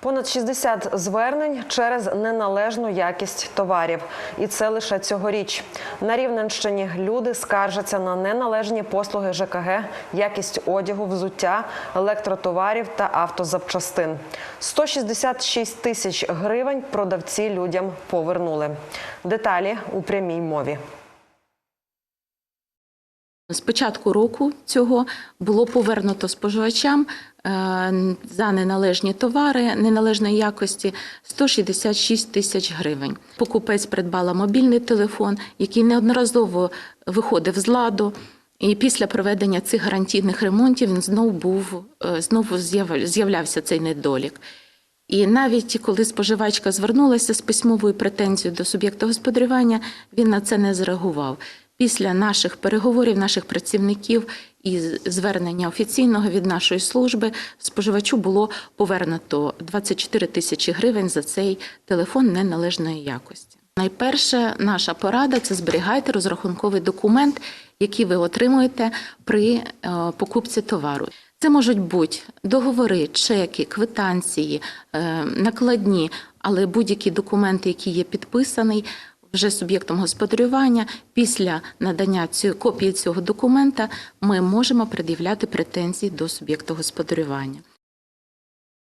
Понад 60 звернень через неналежну якість товарів, і це лише цьогоріч. На Рівненщині люди скаржаться на неналежні послуги ЖКГ, якість одягу, взуття, електротоварів та автозапчастин. 166 тисяч гривень продавці людям повернули. Деталі у прямій мові. З початку року цього було повернуто споживачам за неналежні товари неналежної якості 166 тисяч гривень. Покупець придбала мобільний телефон, який неодноразово виходив з ладу. І після проведення цих гарантійних ремонтів він знову був е, знову з'являвся цей недолік. І навіть коли споживачка звернулася з письмовою претензією до суб'єкта господарювання, він на це не зреагував. Після наших переговорів, наших працівників і звернення офіційного від нашої служби споживачу було повернуто 24 тисячі гривень за цей телефон неналежної якості. Найперше наша порада це зберігайте розрахунковий документ, який ви отримуєте при е, покупці товару. Це можуть бути договори, чеки, квитанції, е, накладні, але будь-які документи, які є підписаний вже суб'єктом господарювання, після надання цієї копії цього документа ми можемо пред'являти претензії до суб'єкта господарювання.